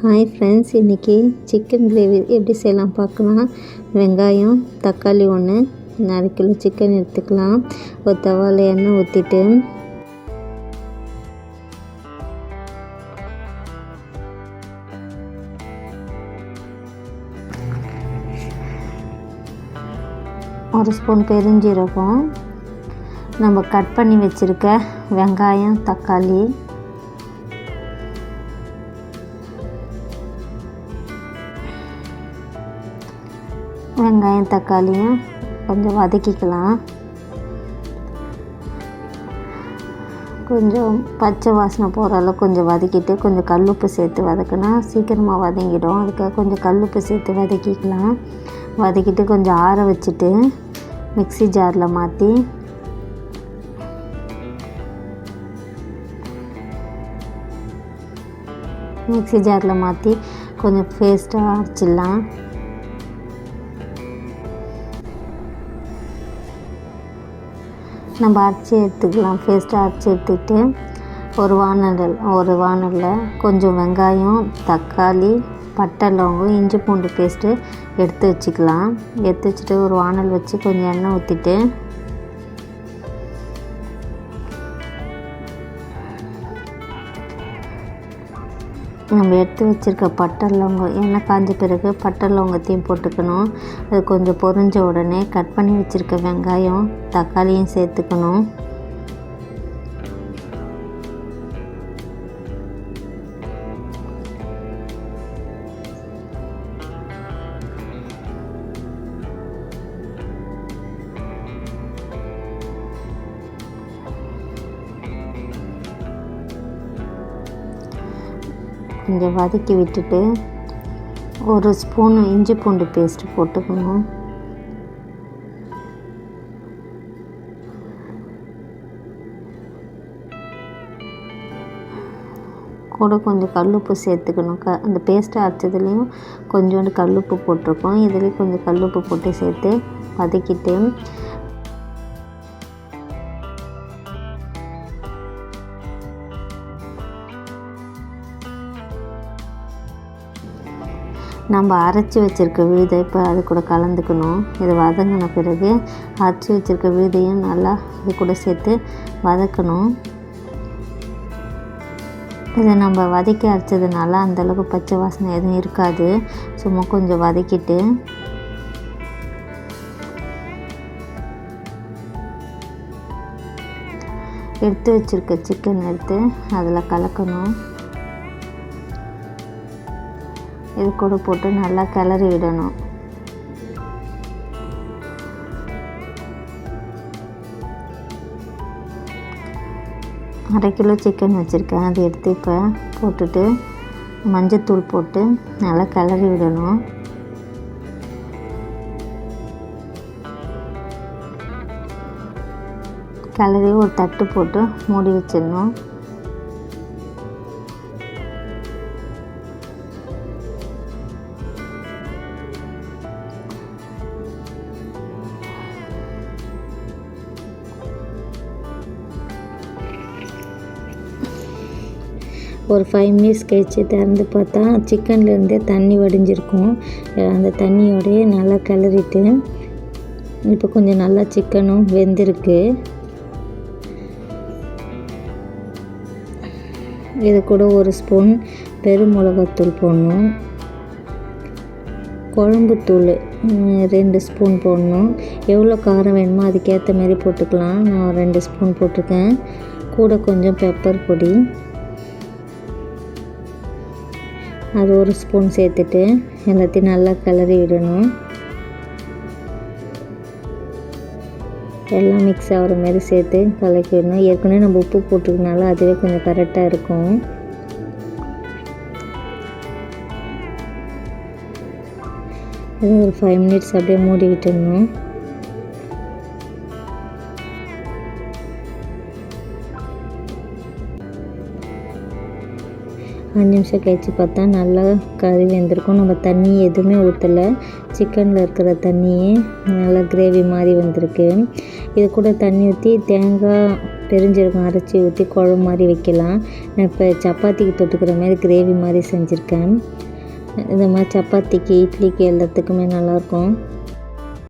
Hi friends இன்றைக்கி chicken gravy எப்படி செய்யலாம் பார்க்கலாம். வெங்காயம் தக்காளி ஒன்று அரை கிலோ சிக்கன் எடுத்துக்கலாம். ஒரு தவாவில் எண்ணெய் ஊற்றிட்டு ஒரு ஸ்பூன் பெருஞ்சீரகம். நம்ம கட் பண்ணி வச்சுருக்க வெங்காயம் தக்காளி வெங்காயம் தக்காளியும் கொஞ்சம் வதக்கிக்கலாம். கொஞ்சம் பச்சை வாசனை போகிற அளவுக்கு கொஞ்சம் வதக்கிட்டு கொஞ்சம் கல்லுப்பு சேர்த்து வதக்கினா சீக்கிரமாக வதங்கிடும். அதுக்காக கொஞ்சம் கல்லுப்பு சேர்த்து வதக்கிக்கலாம். வதக்கிட்டு கொஞ்சம் ஆற வச்சுட்டு மிக்சி ஜாரில் மாற்றி மிக்சி ஜாரில் மாற்றி கொஞ்சம் பேஸ்ட்டாக அரைச்சிடலாம் நம்ம அரைச்சி எடுத்துக்கலாம். பேஸ்ட்டாக அரைச்சி எடுத்துக்கிட்டு ஒரு வானல் ஒரு வானலில் கொஞ்சம் வெங்காயம் தக்காளி பட்டை லவங்கம் இஞ்சி பூண்டு பேஸ்ட்டு எடுத்து வச்சுக்கலாம். எடுத்து வச்சுட்டு ஒரு வானல் வச்சு கொஞ்சம் எண்ணெய் ஊற்றிட்டு நம்ம எடுத்து வச்சுருக்க பட்டை லவங்கம் எண்ணெய் காஞ்ச பிறகு பட்டை லவங்கத்தையும் போட்டுக்கணும். அது கொஞ்சம் பொரிஞ்ச உடனே கட் பண்ணி வச்சுருக்க வெங்காயம் தக்காளியும் சேர்த்துக்கணும். கொஞ்சம் வதக்கி விட்டுட்டு ஒரு ஸ்பூன் இஞ்சி பூண்டு பேஸ்ட்டு போட்டுக்கணும் கூட கொஞ்சம் கல்லுப்பு சேர்த்துக்கணும். க அந்த பேஸ்ட்டை அரைச்சதுலேயும் கொஞ்சோண்டு கல்லுப்பு போட்டிருக்கோம். இதுலேயும் கொஞ்சம் கல்லுப்பு போட்டு சேர்த்து வதக்கிட்டு நம்ம அரைச்சி வச்சுருக்க விழுதை இப்போ அது கூட கலந்துக்கணும். இது வதங்கின பிறகு அரைச்சி வச்சுருக்க விழுதையும் நல்லா இது கூட சேர்த்து வதக்கணும். இதை நம்ம வதக்கி அரைச்சதுனால அந்தளவுக்கு பச்சை வாசனை எதுவும் இருக்காது. சும்மா கொஞ்சம் வதக்கிட்டு. எடுத்து வச்சுருக்க சிக்கன் எடுத்து அதில் கலக்கணும். இது கூட போட்டு நல்லா கிளறி விடணும். அரை கிலோ சிக்கன் வச்சுருக்கேன். அதை எடுத்து இப்போ போட்டுட்டு மஞ்சத்தூள் போட்டு நல்லா கிளறி விடணும். கிளறி ஒரு தட்டு போட்டு மூடி வச்சிடணும். ஒரு ஃபைவ் மினிட்ஸ் கழித்து திறந்து பார்த்தா சிக்கன்லேருந்தே தண்ணி வடிஞ்சிருக்கும். அந்த தண்ணியோடையே நல்லா கிளறிட்டு இப்போ கொஞ்சம் நல்லா சிக்கனும் வெந்திருக்கு. இது கூட ஒரு ஸ்பூன் பெருமிளகாத்தூள் போடணும். குழம்புத்தூள் ரெண்டு ஸ்பூன் போடணும். எவ்வளோ காரம் வேணுமோ அதுக்கேற்ற மாதிரி போட்டுக்கலாம். நான் ரெண்டு ஸ்பூன் போட்டிருக்கேன். கூட கொஞ்சம் பெப்பர் பொடி. அது ஒரு ஸ்பூன் சேர்த்துட்டு எல்லாத்தையும் நல்லா கிளறி விடணும். எல்லாம் மிக்ஸ் ஆகிற மாதிரி சேர்த்து கலக்கி விடணும். ஏற்கனவே நம்ம உப்பு போட்டுருக்கனால அதுவே கொஞ்சம் கரெக்டாக இருக்கும். இது ஒரு ஃபைவ் மினிட்ஸ் அப்படியே மூடி விட்டுடணும். அஞ்சு நிமிஷம் கழித்து பார்த்தா நல்லா கறி வெந்திருக்கும். நம்ம தண்ணி எதுவுமே ஊற்றலை சிக்கனில் இருக்கிற தண்ணியே நல்லா கிரேவி மாதிரி வந்திருக்கு. இது கூட தண்ணி ஊற்றி தேங்காய் பெருஞ்சீரகம் அரைச்சி ஊற்றி குழம்பு மாதிரி வைக்கலாம். நான் இப்போ சப்பாத்திக்கு தொட்டுக்கிற மாதிரி கிரேவி மாதிரி செஞ்சுருக்கேன். இந்த மாதிரி சப்பாத்திக்கு இட்லிக்கு எல்லாத்துக்குமே நல்லாயிருக்கும்